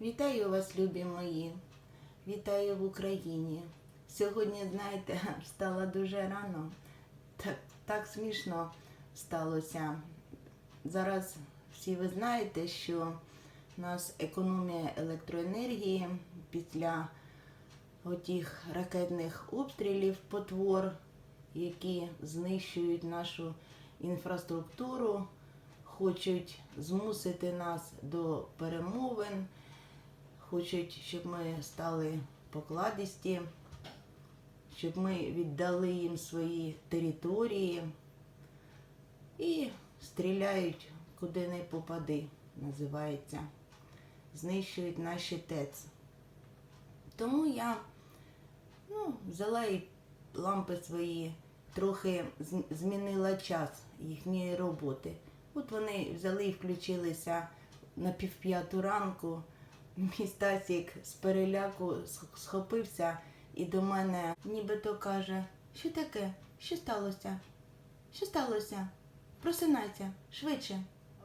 Вітаю вас, любі мої. Вітаю в Україні. Сьогодні, знаєте, встала дуже рано. Так, так смішно сталося. Зараз всі ви знаєте, що у нас економія електроенергії після отих ракетних обстрілів потвор, які знищують нашу інфраструктуру, хочуть змусити нас до перемовин, хочуть, щоб ми стали покладисті, щоб ми віддали їм свої території і стріляють куди не попади, називається. Знищують наші ТЕЦ. Тому я ну, взяла і лампи свої, трохи змінила час їхньої роботи. От вони взяли і включилися на півп'яту ранку. Мій Стасік з переляку схопився і до мене нібито каже, що таке? Що сталося? Що сталося? Просинайся, швидше.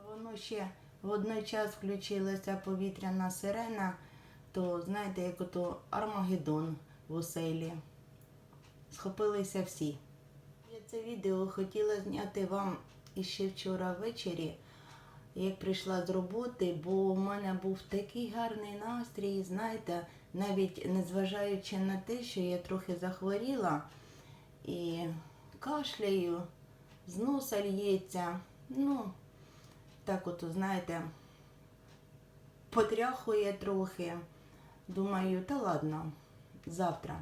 Воно ще водночас включилася повітряна сирена, то знаєте, як ото Армагеддон в оселі. Схопилися всі. Я це відео хотіла зняти вам іще вчора ввечері, як прийшла з роботи, бо у мене був такий гарний настрій, знаєте, навіть незважаючи на те, що я трохи захворіла і кашляю, з носа лється. Ну, так от, знаєте, потряхує трохи. Думаю, та ладно, завтра.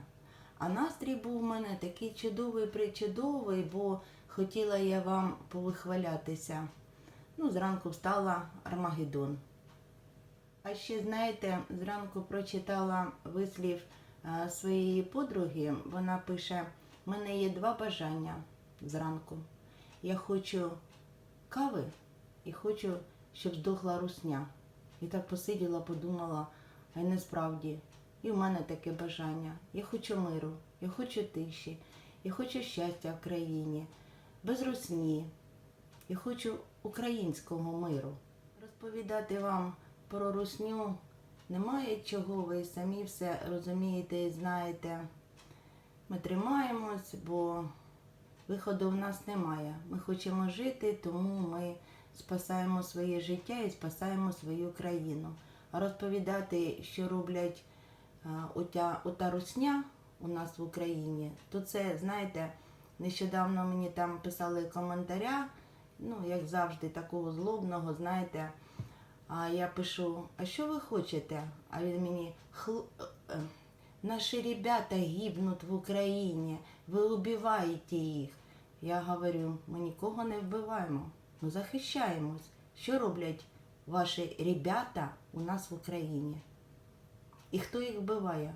А настрій був у мене такий чудовий причудовий, бо хотіла я вам повихвалятися. Ну, зранку встала Армагеддон. А ще, знаєте, зранку прочитала вислів е, своєї подруги. Вона пише: в мене є два бажання зранку. Я хочу кави і хочу, щоб здохла русня. І так посиділа, подумала, а й не справді. І в мене таке бажання. Я хочу миру, я хочу тиші, я хочу щастя в країні, без русні. Я хочу українського миру. Розповідати вам про русню немає чого, ви самі все розумієте і знаєте. Ми тримаємось, бо виходу в нас немає. Ми хочемо жити, тому ми спасаємо своє життя і спасаємо свою країну. А розповідати, що роблять а, отя, ота русня у нас в Україні, то це, знаєте, нещодавно мені там писали коментаря, ну, як завжди, такого злобного, знаєте. А я пишу, а що ви хочете? А він мені хл... е, наші ребята гибнуть в Україні, ви убиваєте їх. Я говорю, ми нікого не вбиваємо, ми захищаємось. Що роблять ваші ребята у нас в Україні? І хто їх вбиває?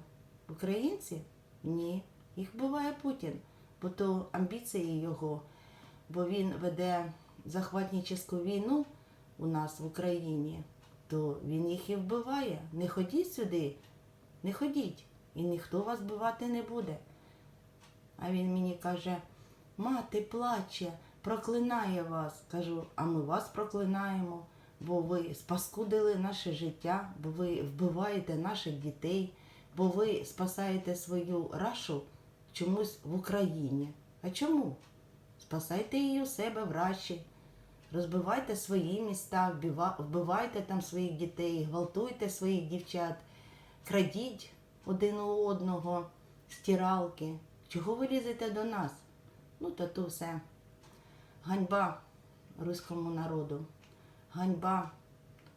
Українці? Ні. Їх вбиває Путін, бо то амбіції його, бо він веде захватническу війну у нас в Україні, то він їх і вбиває. Не ходіть сюди, не ходіть, і ніхто вас вбивати не буде. А він мені каже, мати плаче, проклинає вас. Кажу, а ми вас проклинаємо, бо ви спаскудили наше життя, бо ви вбиваєте наших дітей, бо ви спасаєте свою рашу чомусь в Україні. А чому? Спасайте її у себе в Раші, розбивайте свої міста, вбивайте там своїх дітей, гвалтуйте своїх дівчат, крадіть один у одного стиралки. Чого ви лізете до нас? Ну, то то все. Ганьба руському народу, ганьба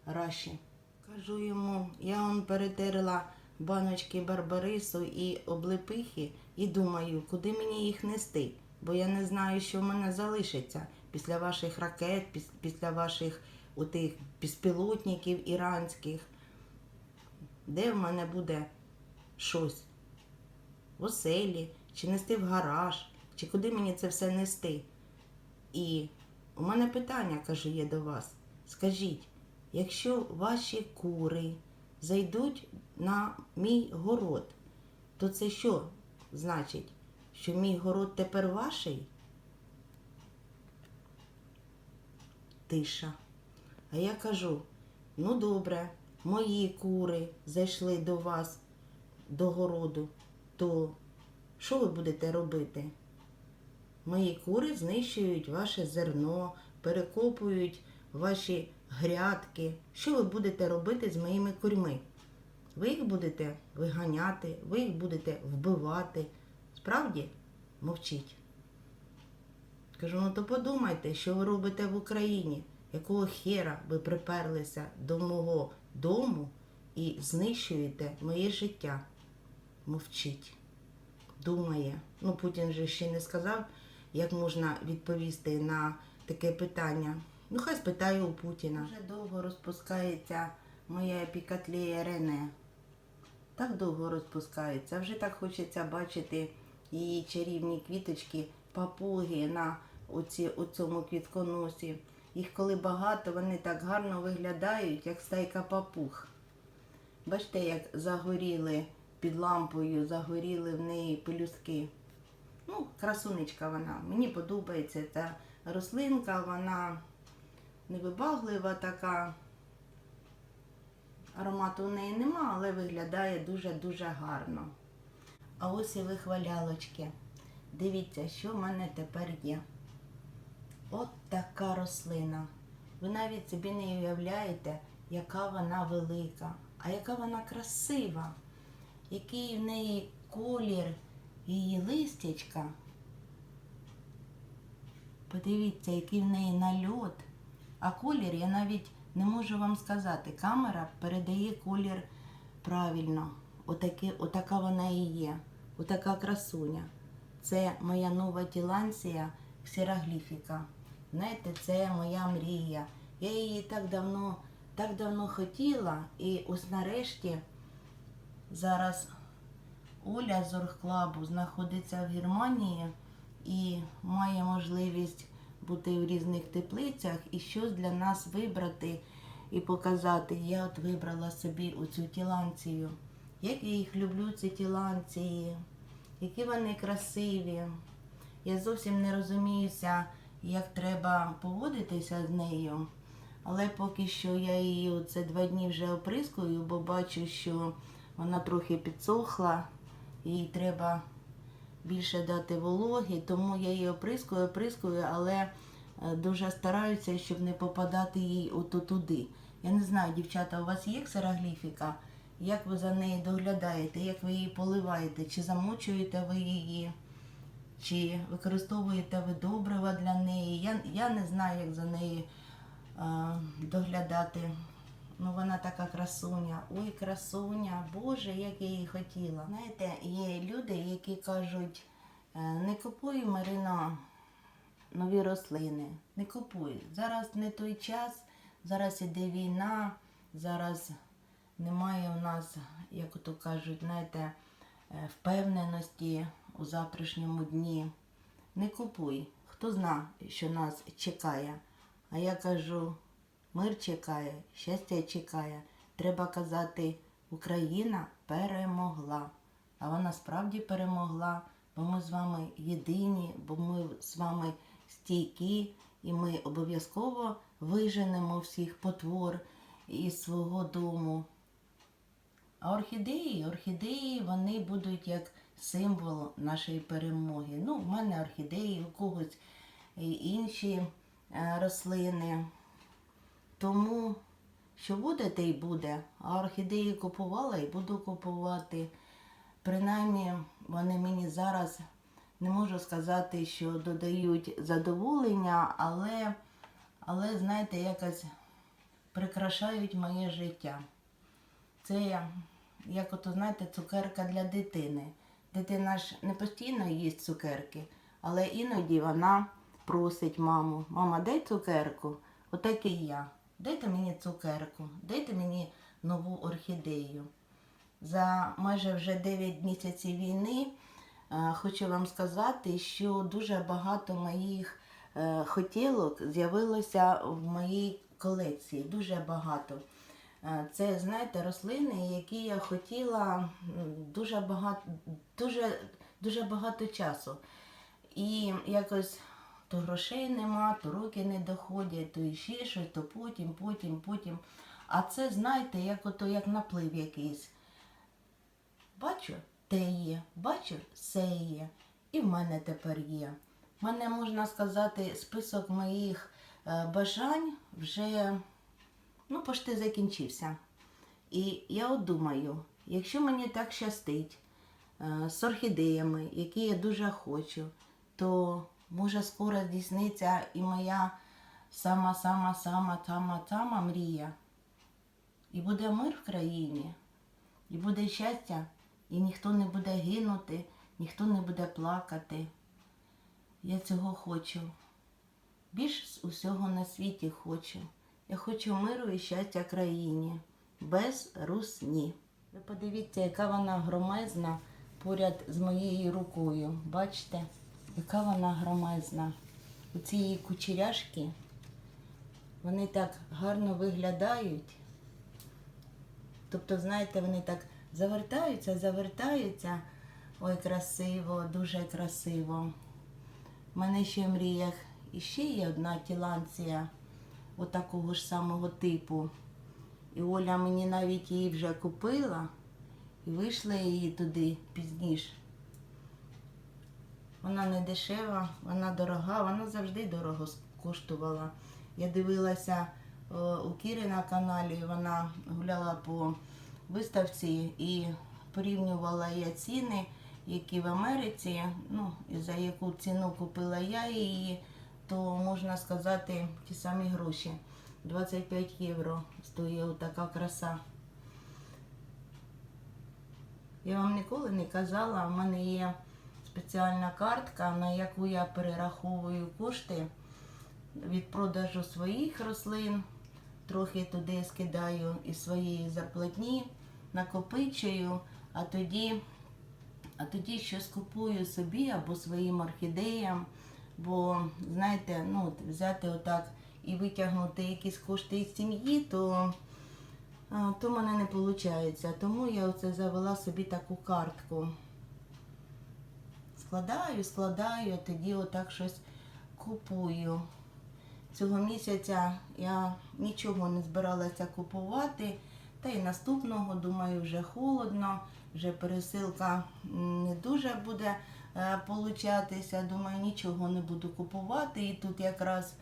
Раші. Кажу йому, я он перетерла баночки барбарису і облепихи і думаю, куди мені їх нести, бо я не знаю, що в мене залишиться після ваших ракет, після ваших отих безпілотників іранських. Де в мене буде щось? В оселі, чи нести в гараж, чи куди мені це все нести? І у мене питання, кажу, є до вас. Скажіть, якщо ваші кури зайдуть на мій город, то це що значить? Що мій город тепер ваший? Тиша. А я кажу: ну добре, мої кури зайшли до вас до городу, то що ви будете робити? Мої кури знищують ваше зерно, перекопують ваші грядки. Що ви будете робити з моїми курьми? Ви їх будете виганяти, ви їх будете вбивати. Справді мовчіть. Кажу, ну то подумайте, що ви робите в Україні, якого хера ви приперлися до мого дому і знищуєте моє життя. Мовчить. Думає. Ну, Путін же ще не сказав, як можна відповісти на таке питання. Ну, хай спитаю у Путіна. Вже довго розпускається моя епікатлея Рене. Так довго розпускається. Вже так хочеться бачити її чарівні квіточки, папуги на оці, у цьому квітконосі. Їх коли багато, вони так гарно виглядають, як стайка папуг. Бачите, як загоріли під лампою, загоріли в неї пелюстки. Ну, красунечка вона. Мені подобається ця рослинка, вона невибаглива така. Аромату у неї нема, але виглядає дуже-дуже гарно. А ось і вихвалялочки. Дивіться, що в мене тепер є. От така рослина. Ви навіть собі не уявляєте, яка вона велика, а яка вона красива, який в неї колір її листячка. Подивіться, який в неї нальот. А колір я навіть не можу вам сказати. Камера передає колір правильно. Отаки, отака вона і є. Отака красуня. Це моя нова тіланція ксерогліфіка. Знаєте, це моя мрія. Я її так давно, так давно хотіла, і ось нарешті зараз Оля з Оргклабу знаходиться в Германії і має можливість бути в різних теплицях і щось для нас вибрати і показати. Я от вибрала собі оцю тіланцію. Як я їх люблю, ці тіланції, які вони красиві. Я зовсім не розуміюся, як треба поводитися з нею. Але поки що я її оце два дні вже оприскую, бо бачу, що вона трохи підсохла, їй треба більше дати вологи, тому я її оприскую, оприскую, але е, дуже стараюся, щоб не попадати їй ото туди. Я не знаю, дівчата, у вас є ксерогліфіка? Як ви за нею доглядаєте, як ви її поливаєте, чи замочуєте ви її, чи використовуєте ви добрива для неї? Я, я не знаю, як за нею а, доглядати. Ну, вона така красуня. Ой, красуня, Боже, як я її хотіла. Знаєте, є люди, які кажуть, «Е, не купуй, Марино, нові рослини. Не купуй. Зараз не той час, зараз іде війна, зараз немає у нас, як то кажуть, знаєте, е, впевненості у завтрашньому дні. Не купуй. Хто зна, що нас чекає. А я кажу, мир чекає, щастя чекає. Треба казати, Україна перемогла. А вона справді перемогла, бо ми з вами єдині, бо ми з вами стійкі, і ми обов'язково виженемо всіх потвор із свого дому. А орхідеї, орхідеї, вони будуть як символ нашої перемоги. Ну, в мене орхідеї, у когось інші е, рослини. Тому що буде, те й буде. А орхідеї купувала і буду купувати. Принаймні, вони мені зараз не можу сказати, що додають задоволення, але, але знаєте, якось прикрашають моє життя. Це, як ото, знаєте, цукерка для дитини. Дитина ж не постійно їсть цукерки, але іноді вона просить маму, мама, дай цукерку. Отак і я. Дайте мені цукерку, дайте мені нову орхідею. За майже вже 9 місяців війни е, хочу вам сказати, що дуже багато моїх е, хотілок з'явилося в моїй колекції. Дуже багато. Е, Це, знаєте, рослини, які я хотіла дуже багато, дуже, дуже багато часу. І якось то грошей нема, то руки не доходять, то ще щось, то потім, потім, потім. А це, знаєте, як ото як наплив якийсь. Бачу, те є, бачу, все є. І в мене тепер є. В мене, можна сказати, список моїх е, бажань вже ну, почти закінчився. І я от думаю, якщо мені так щастить е, з орхідеями, які я дуже хочу, то може скоро здійсниться і моя сама-сама-сама-сама-сама мрія. І буде мир в країні, і буде щастя, і ніхто не буде гинути, ніхто не буде плакати. Я цього хочу. Більш з усього на світі хочу. Я хочу миру і щастя країні, без русні. Ви подивіться, яка вона громезна поряд з моєю рукою. Бачите, яка вона громезна. Оці її кучеряшки, вони так гарно виглядають. Тобто, знаєте, вони так завертаються, завертаються. Ой, красиво, дуже красиво. У мене ще в мріях іще є одна тіланція отакого ж самого типу. І Оля мені навіть її вже купила і вийшла її туди пізніше. Вона не дешева, вона дорога, вона завжди дорого коштувала. Я дивилася е, у Кіри на каналі, вона гуляла по виставці і порівнювала я ціни, які в Америці, ну, і за яку ціну купила я її, то можна сказати ті самі гроші. 25 євро стоїть така краса. Я вам ніколи не казала, в мене є спеціальна картка, на яку я перераховую кошти від продажу своїх рослин. Трохи туди скидаю із своєї зарплатні, накопичую, а тоді, а тоді щось купую собі або своїм орхідеям. Бо, знаєте, ну, взяти отак і витягнути якісь кошти із сім'ї, то, то в мене не виходить. Тому я оце завела собі таку картку. Складаю, складаю, а тоді отак щось купую. Цього місяця я нічого не збиралася купувати. Та й наступного, думаю, вже холодно, вже пересилка не дуже буде получатися. Думаю, нічого не буду купувати. І тут якраз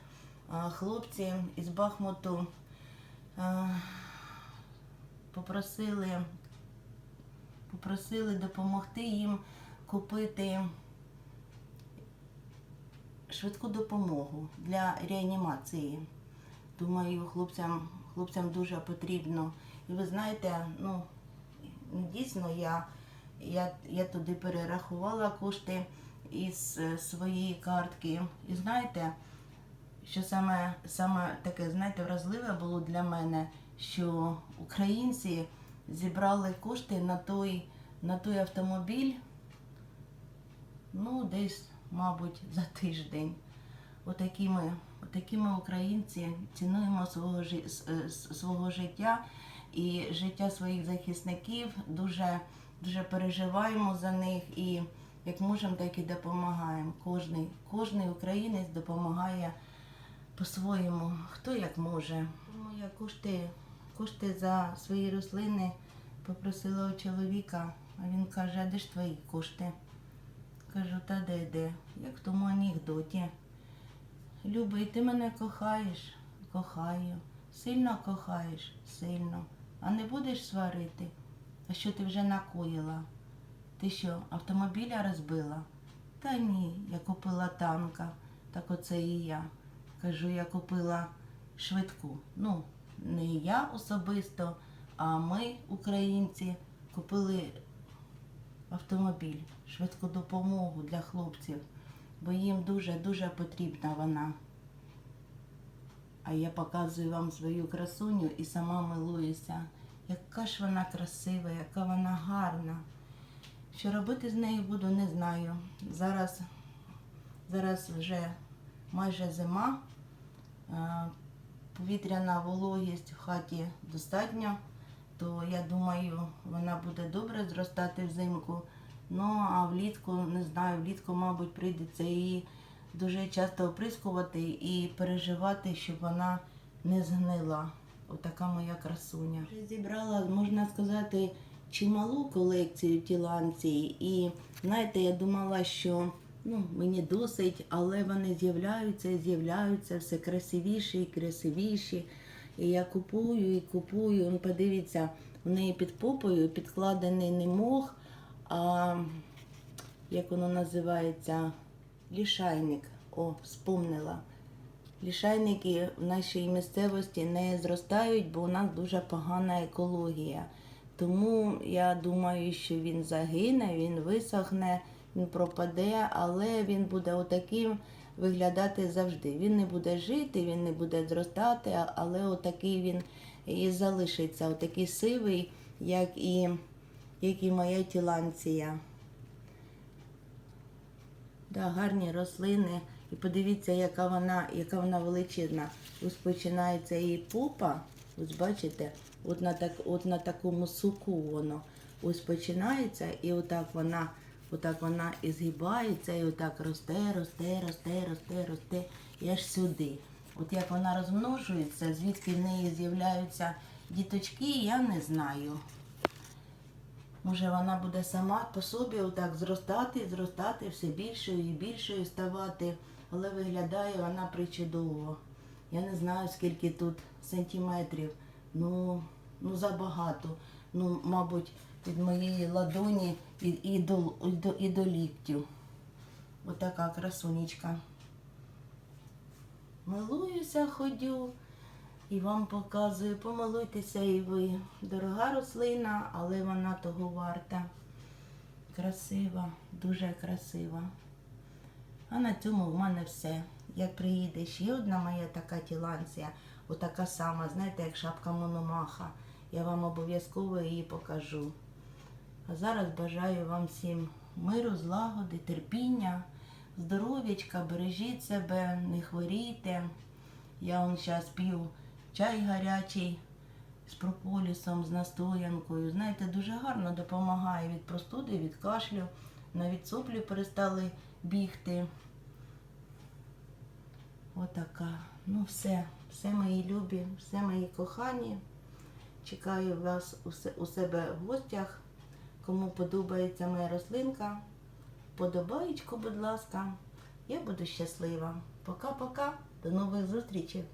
е, хлопці із Бахмуту е, попросили, попросили допомогти їм купити швидку допомогу для реанімації. Думаю, хлопцям, хлопцям дуже потрібно. І ви знаєте, ну дійсно я, я, я туди перерахувала кошти із е, своєї картки. І знаєте, що саме, саме таке, знаєте, вразливе було для мене, що українці зібрали кошти на той, на той автомобіль, ну, десь, мабуть, за тиждень. Отакі ми, українці цінуємо свого, е, свого життя і життя своїх захисників, дуже, дуже переживаємо за них і як можемо, так і допомагаємо. Кожний, кожний українець допомагає по-своєму, хто як може. Тому я кошти, кошти за свої рослини попросила у чоловіка, а він каже, а де ж твої кошти? Кажу, та де де, як в тому анекдоті. Любий, ти мене кохаєш? Кохаю. Сильно кохаєш? Сильно. А не будеш сварити? А що ти вже накоїла? Ти що, автомобіля розбила? Та ні, я купила танка, так оце і я. Кажу, я купила швидку. Ну, не я особисто, а ми, українці, купили автомобіль, швидку допомогу для хлопців, бо їм дуже-дуже потрібна вона. А я показую вам свою красуню і сама милуюся. Яка ж вона красива, яка вона гарна. Що робити з нею буду, не знаю. Зараз, зараз вже майже зима, е, повітряна вологість в хаті достатньо, то я думаю, вона буде добре зростати взимку. Ну а влітку, не знаю, влітку, мабуть, прийдеться її дуже часто оприскувати і переживати, щоб вона не згнила. Отака моя красуня. Зібрала, можна сказати, чималу колекцію тіланцій. І знаєте, я думала, що ну, мені досить, але вони з'являються і з'являються все красивіші і красивіші. І я купую і купую. Ну, подивіться, в неї під попою підкладений не мох, а як воно називається? Лішайник. О, спомнила. Лішайники в нашій місцевості не зростають, бо у нас дуже погана екологія. Тому я думаю, що він загине, він висохне, він пропаде, але він буде отаким виглядати завжди. Він не буде жити, він не буде зростати, але отакий він і залишиться, отакий сивий, як і, як і моя тіланція. Да, гарні рослини. І подивіться, яка вона, яка вона величезна. Ось починається її попа. Ось бачите, от на, так, от на такому суку воно. Ось починається, і отак вона, отак вона і згибається, і отак росте, росте, росте, росте, росте, і аж сюди. От як вона розмножується, звідки в неї з'являються діточки, я не знаю. Може, вона буде сама по собі отак зростати, зростати все більшою і більшою ставати, але виглядає вона причудово. Я не знаю, скільки тут сантиметрів. Ну, ну забагато. Ну, мабуть, від моєї ладоні і, і, до, і, до, і до ліктю. Отака красунечка. Милуюся, ходю. І вам показую, помилуйтеся і ви. Дорога рослина, але вона того варта. Красива, дуже красива. А на цьому в мене все. Як приїде ще одна моя така тіланція, отака сама, знаєте, як шапка мономаха. Я вам обов'язково її покажу. А зараз бажаю вам всім миру, злагоди, терпіння, здоров'ячка, бережіть себе, не хворійте. Я он зараз п'ю чай гарячий з прополісом, з настоянкою. Знаєте, дуже гарно допомагає від простуди, від кашлю. Навіть соплі перестали бігти. Отака. Ну все, все мої любі, все мої кохані. Чекаю вас у себе в гостях. Кому подобається моя рослинка, подобаєчку, будь ласка. Я буду щаслива. Пока-пока. До нових зустрічей.